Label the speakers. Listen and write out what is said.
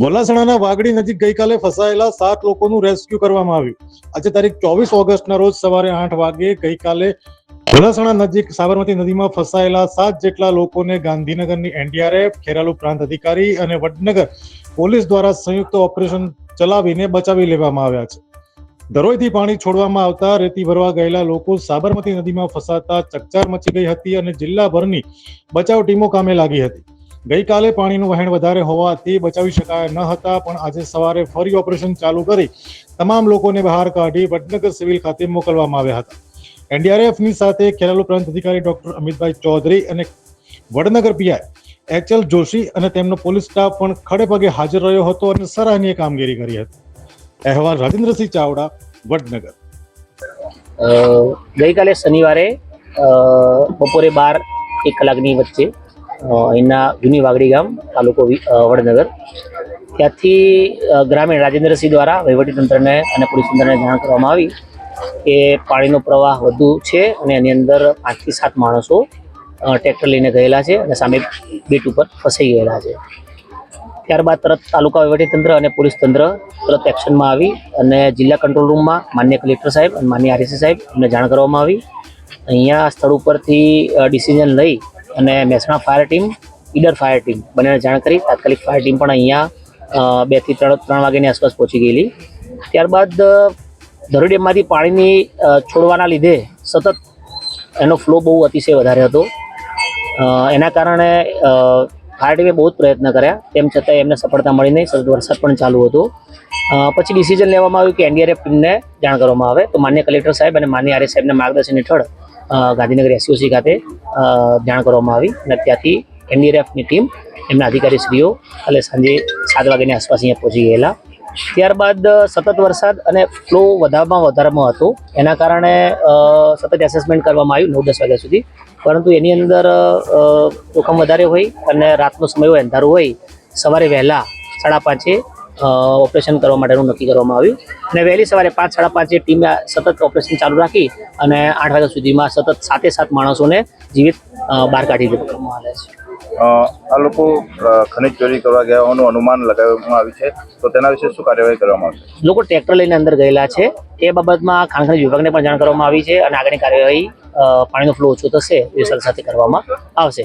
Speaker 1: વલાસણાના વાગડી નજીક ગઈકાલે ફસાયેલા સાત લોકોનું રેસ્ક્યુ કરવામાં આવ્યું. આજે તારીખ ચોવીસ ઓગસ્ટના રોજ સવારે આઠ વાગે ગઈકાલે વલાસણા નજીક સાબરમતી નદીમાં ફસાયેલા સાત જેટલા લોકોને ગાંધીનગરની એનડીઆરએફ, ખેરાલુ પ્રાંત અધિકારી અને વડનગર પોલીસ દ્વારા સંયુક્ત ઓપરેશન ચલાવીને બચાવી લેવામાં આવ્યા છે. ધરોઈથી પાણી છોડવામાં આવતા રેતી ભરવા ગયેલા લોકો સાબરમતી નદીમાં ફસાતા ચકચાર મચી ગઈ હતી અને જિલ્લાભરની બચાવ ટીમો કામે લાગી હતી. ગઈકાલે પાણીનું વહેણ વધારે હોવાથી બચાવી શકાયા ન હતા, પણ આજે સવારે ફરી ઓપરેશન ચાલુ કરી તમામ લોકોને બહાર કાઢી વડનગર સિવિલ ખાતે મોકલવામાં આવ્યા હતા. એનડીઆરએફની સાથે ખેરાલુ પ્રાંત અધિકારી ડોક્ટર અમિતભાઈ ચૌધરી અને Vadnagar PI H L Joshi અને તેમનો પોલીસ સ્ટાફ પણ ખડે પગે હાજર રહ્યો હતો અને સરાહનીય કામગીરી કરી હતી. અહેવાલ રાજેન્દ્રસિંહ ચાવડા, વડનગર.
Speaker 2: ગઈકાલે શનિવારે બપોરે બાર એક કલાકની વચ્ચે અહીંના જૂની વાગડી ગામ, તાલુકો વડનગર. ત્યાંથી ગ્રામીણ રાજેન્દ્રસિંહ દ્વારા વહીવટીતંત્રને અને પોલીસ તંત્રને જાણ કરવામાં આવી કે પાણીનો પ્રવાહ વધુ છે અને એની અંદર પાંચથી સાત માણસો ટ્રેક્ટર લઈને ગયેલા છે અને સામે બેટ ઉપર ફસાઈ ગયેલા છે. ત્યારબાદ તરત તાલુકા વહીવટીતંત્ર અને પોલીસ તંત્ર તરત એક્શનમાં આવી અને જિલ્લા કંટ્રોલ રૂમમાં માન્ય કલેક્ટર સાહેબ અને માન્ય આરએસી સાહેબ એમને જાણ કરવામાં આવી. અહીંયા સ્થળ ઉપરથી ડિસિઝન લઈ અને Mehsana fire team Idar fire team બંનેને જાણ કરી. તાત્કાલિક ફાયર ટીમ પણ અહીંયા બેથી ત્રણ ત્રણ વાગ્યાની આસપાસ પહોંચી ગયેલી. ત્યારબાદ ધરોઈ પાણીની છોડવાના લીધે સતત એનો ફ્લો બહુ અતિશય વધારે હતો. એના કારણે ફાયર ટીમે બહુ જ પ્રયત્ન કર્યા. તેમ છતાં એમને સફળતા મળી નહીં. સતત વરસાદ પણ ચાલુ હતો. પછી ડિસિઝન લેવામાં આવ્યું કે એનડીઆરએફ ટીમને જાણ કરવામાં આવે. તો માન્ય કલેક્ટર સાહેબ અને માન્ય આર્ય સાહેબના માર્ગદર્શન હેઠળ ગાંધીનગર એસઓસી ખાતે જાણ કરવામાં આવી અને ત્યાંથી એનડીઆરએફની ટીમ એમના અધિકારીશ્રીઓ એટલે સાંજે સાત વાગ્યાની આસપાસ અહીંયા પહોંચી ગયેલા. ત્યારબાદ સતત વરસાદ અને ફ્લો વધારમાં વધારામાં હતો. એના કારણે સતત એસેસમેન્ટ કરવામાં આવ્યું નવ, દસ વાગ્યા સુધી. પરંતુ એની અંદર જોખમ વધારે હોય અને રાતનો સમય હોય, અંધારું હોય. સવારે વહેલા સાડા પાંચે ઓપરેશન કરવા માટેનું નક્કી કરવામાં આવ્યું. અને વહેલી સવારે પાંચ સાડા પાંચે ટીમે સતત ઓપરેશન ચાલુ રાખી અને આઠ વાગ્યા સુધીમાં સતત સાતે સાત માણસોને જીવિત બહાર કાઢી દેવામાં આવ્યા છે
Speaker 3: આ લોકો ખનિજ ચોરી કરવા ગયા હોવાનું અનુમાન લગાવવામાં આવ્યું છે. તો તેના વિશે શું કાર્યવાહી કરવામાં આવશે?
Speaker 2: લોકો ટ્રેક્ટર લઈને અંદર ગયેલા છે. એ બાબતમાં ખાણ વિભાગને પણ જાણ કરવામાં આવી છે અને આગળની કાર્યવાહી પાણીનો ફ્લો ઓછો થશે એ સાથે કરવામાં આવશે.